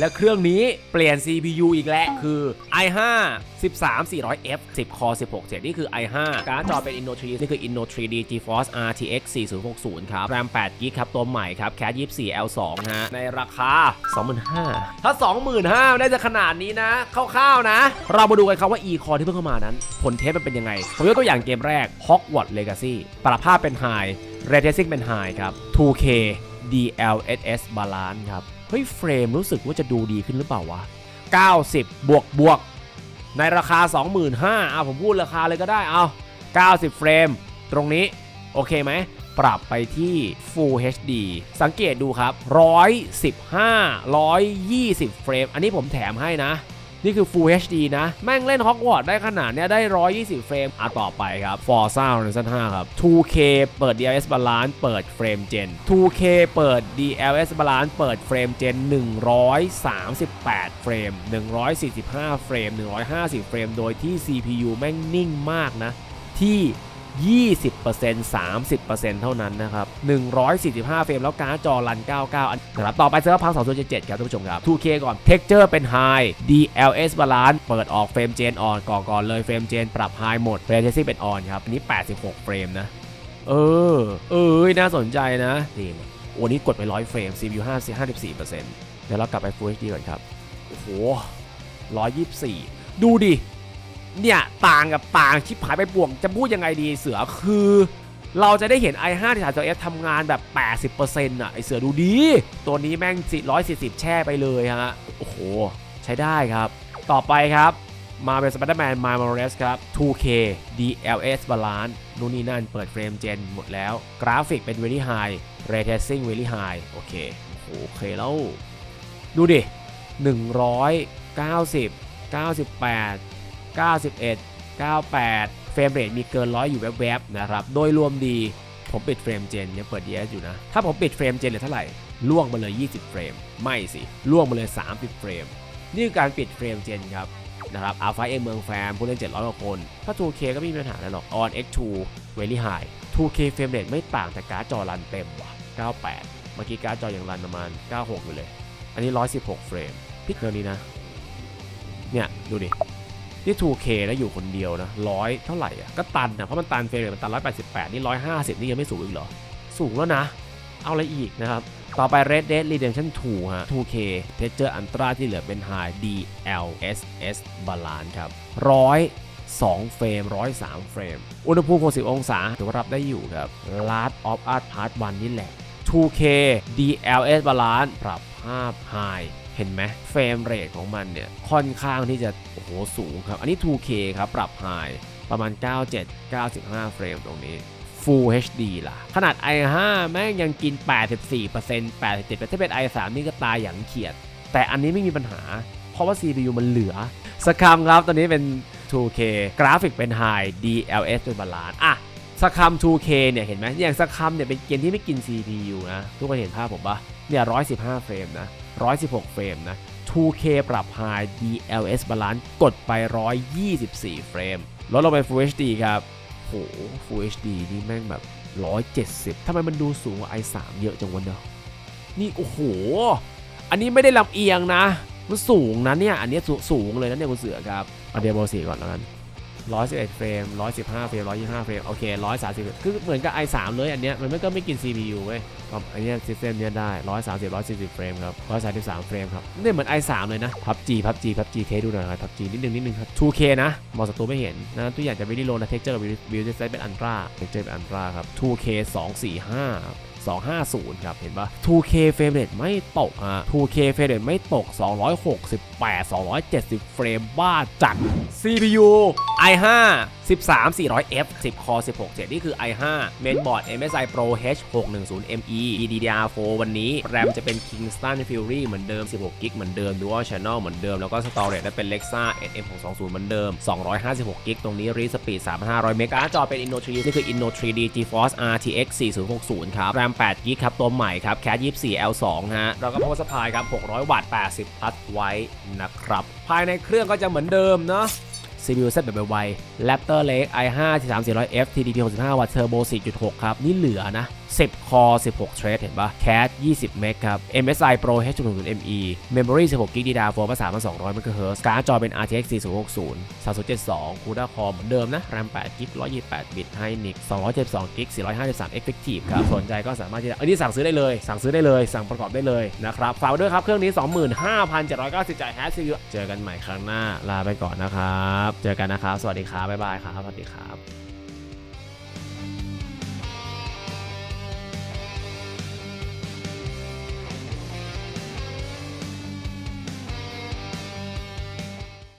และเครื่องนี้เปลี่ยน CPU อีกแล้วคือ i5 13400F 10 Core 16 เจนี่คือ i5 การ์ดจอเป็น Inno3D นี่คือ Inno 3D GeForce RTX 4060 ครับ RAM 8 GB ครับ ตัวใหม่ครับ Cat 24 L2 นะฮะ ในราคา 25,000 ถ้า 25,000 ได้จะขนาดนี้นะ คร่าวๆนะ เรามาดูกันครับว่า e-core ที่เพิ่งเข้ามานั้น ผลเทสมันเป็นยังไง ผมยกตัวอย่างเกมแรก Hogwarts Legacy ปรับภาพเป็น High Ray Tracing เป็น High ครับ 2K DLSS Balance ครับ เฮ้ยเฟรมรู้สึกว่าจะดูดีขึ้นหรือเปล่าวะ 90 บวกบวกในราคา 25,000อะผมพูดราคาเลยก็ได้เอา90 เฟรม ตรงนี้ โอเคไหม ปรับไปที่ Full HD สังเกตดูครับ 115 120 เฟรม อันนี้ผมแถมให้นะ นี่คือ Full HD นะ แม่งเล่นฮอกวอตส์ได้ขนาดเนี้ยได้ 120 เฟรม อะต่อไปครับ Forza Horizon 5 ครับ 2K เปิด DLS Balance เปิดเฟรมเจน 2K เปิด DLS Balance เปิดเฟรมเจน 138 เฟรม 145 เฟรม 150 เฟรม โดยที่ CPU แม่งนิ่งมากนะ ที่ 20% 30%เท่านั้นนะครับ 145 เฟรมแล้วการ์ดจอรัน 99 อันครับต่อไปเซิร์ฟพัง2077 ครับท่านผู้ชมครับ 2K ก่อน Texture เป็น High DLS Balance เปิดออกเฟรมเจนออนก่อนก่อนเลยเฟรมเจนปรับ High หมด Ray Tracing เป็น On ครับอันนี้ 86 เฟรมนะ เออ เอ้ยน่าสนใจนะนี่โอ้นี้กดไป 100 เฟรม CPU 50 54%เดี๋ยวเรากลับไป Full HD ก่อนครับ โอ้โห124 ดูดิ เนี่ยต่างกับต่างชิบหายไปป่วง จะพูดยังไงดีเสือคือเราจะได้เห็น i5 ที่3 f ทำงานแบบ 80%อะ ไอเสือดูดี ตัวนี้แม่ง140 แช่ไปเลยฮะ โอ้โห ใช้ได้ครับ ต่อไปครับ มาเป็น Spider-Man m i l e s ครับ 2K DLS Balance นู่นนี่นั่นเปิดเฟรมเจนหมดแล้ว กราฟิกเป็น Very High Ray Tracing Very High โอเค โอ้โหโอเคแล้ว ดูดิ 190 98 91 98 เฟรมเรทมีเกินร้อยอยู่แวบๆนะครับ โดยรวมดีผมปิดเฟรมเจนยังเปิด DS อยู่นะ ถ้าผมปิดเฟรมเจนเหลือเท่าไหร่ล่วงมาเลย 20 เฟรม ไม่สิ ล่วงมาเลย 30 เฟรม นี่คือการปิดเฟรมเจนครับนะครับอัลฟาเอเมืองแฟมผู้เล่น 700กว่าคน ถ้า 2K ก็ไม่มีปัญหาอะไรหรอก on x2 very high 2K เฟรมเรทไม่ต่างแต่การ์ดจอรันเต็มว่ะ 98 เมื่อกี้การ์ดจอยังรันประมาณ 96 อยู่เลย อันนี้ 116 เฟรมพิกเท่านี้นะ เนี่ย ดูดิ นี่ 2K แล้วอยู่คนเดียวนะร้อยเท่าไหร่อะก็ตันนะเพราะมันตันเฟรมมันตัน 188 นี่ 150 นี่ยังไม่สูงอีกเหรอ สูงแล้วนะ เอาอะไรอีกนะครับ ต่อไป Red Dead Redemption 2 ฮะ 2K Texture Ultra ที่เหลือเป็น High DLSS Balance ครับ102เฟรม 103 เฟรม อุณหภูมิ 60 องศาถือว่ารับได้อยู่ครับ Last of Us Part 1 นี่แหละ 2K DLS Balance ปรับภาพ High ห็นไหมเฟรมเรทของมันเนี่ยค่อนข้างที่จะโอ้โหสูงครับ อันนี้ 2K ครับ ปรับ High ประมาณ 97 95 เฟรมตรงนี้ Full HD ล่ะ ขนาด i5 แม่งยังกิน 84% 87%ถ้าเป็น i3 นี่ก็ตายอย่างเขียด แต่อันนี้ไม่มีปัญหา เพราะว่า CPU มันเหลือสกคัมครับ ตอนนี้เป็น 2K กราฟิกเป็น High DLS เป็นบาลานซ์อะสกคัม 2K เนี่ย เห็นไหมอย่างสกคัมเนี่ยเป็นเกมที่ไม่กิน CPU นะ ทุกคนเห็นภาพผมปะเนี่ย 115 เฟรมนะ 116 เฟรมนะ 2K ปรับ High DLS Balance กดไป 124 เฟรม ลดลงไป Full HD ครับโห Full HD นี่แม่งแบบ 170ทำไมมันดูสูงกว่า i3 เยอะจังวะเนาะนี่โอ้โห อันนี้ไม่ได้ลำเอียงนะ มันสูงนะเนี่ย อันนี้สูสูงเลยนะเนี่ยคุณเสือครับเอาเดียโบสี่ก่อนแล้วกัน 111เฟรม115เฟรม125เฟรมโอเค130คือเหมือนกับ i3 เลยอันเนี้ยมันไม่ก็ไม่กิน CPU เว้ยก็อันเนี้ยซิสเต็มเนี้ยได้ 130 140เฟรมครับ133เฟรมครับเนี่ยเหมือน i3 เลยนะ PUBG PUBG PUBG เทสดูหน่อยครับ PUBG นิดนึงนิดนึงครับ 2K นะมองศัตรูไม่เห็นนะตัวอย่างจะไม่ได้โลนะ texture กับ build design เป็น ultra texture เป็น ultra ครับ 2K 245 250 ครับ เห็นปะ 2K เฟรมเรทไม่ตกอะ 2K เฟรมเรทไม่ตก 268 270 เฟรมบ้าจัด CPU i5 13400F 10 Core 16 7 นี่คือ i5 Mainboard MSI Pro H610ME DDR4 วันนี้ RAM จะเป็น Kingston Fury เหมือนเดิม 16 g b เหมือนเดิม Dual Channel เหมือนเดิม แล้วก็ Storage ได้เป็น Lexa SM620 เหมือนเดิม 256 g b ตรงนี้ Read Speed 3500เมกะจอเป็น Inno 3 นี่คือ Inno 3D GeForce RTX 4060 ครับ RAM 8 g b ครับตัวใหม่ครับ Cat 24 L2 ฮะ แล้วก็ Power Supply ครับ 600 วัตต์ 80 พัทไว้นะครับ ภายในเครื่องก็จะเหมือนเดิมเนาะ CPU เซตแบบไวๆ Raptor Lake i5 13400F TDP 65W Turbo 4.6 ครับ นี่เหลือนะ 10 core 16 thread เห็นปะ cache 20 เมกครับ MSI Pro H100 ME Memory 16 GB DDR4 ภาษามา200 MHz การ์ดจอเป็น RTX 4060 3072 CUDA Core เหมือนเดิมนะ RAM 8 GB 128 บิต Hynix 272 GB 453 Effective ครับ สนใจก็สามารถที่จะอันนี้สั่งซื้อได้เลย สั่งซื้อได้เลย สั่งประกอบได้เลยนะครับฝากด้วยครับเครื่องนี้ 25,790จ่ายแฮชซีเจอกันใหม่ครั้งหน้าลาไปก่อนนะครับ เจอกันนะครับ สวัสดีครับบ๊ายบายครับสวัสดีครับ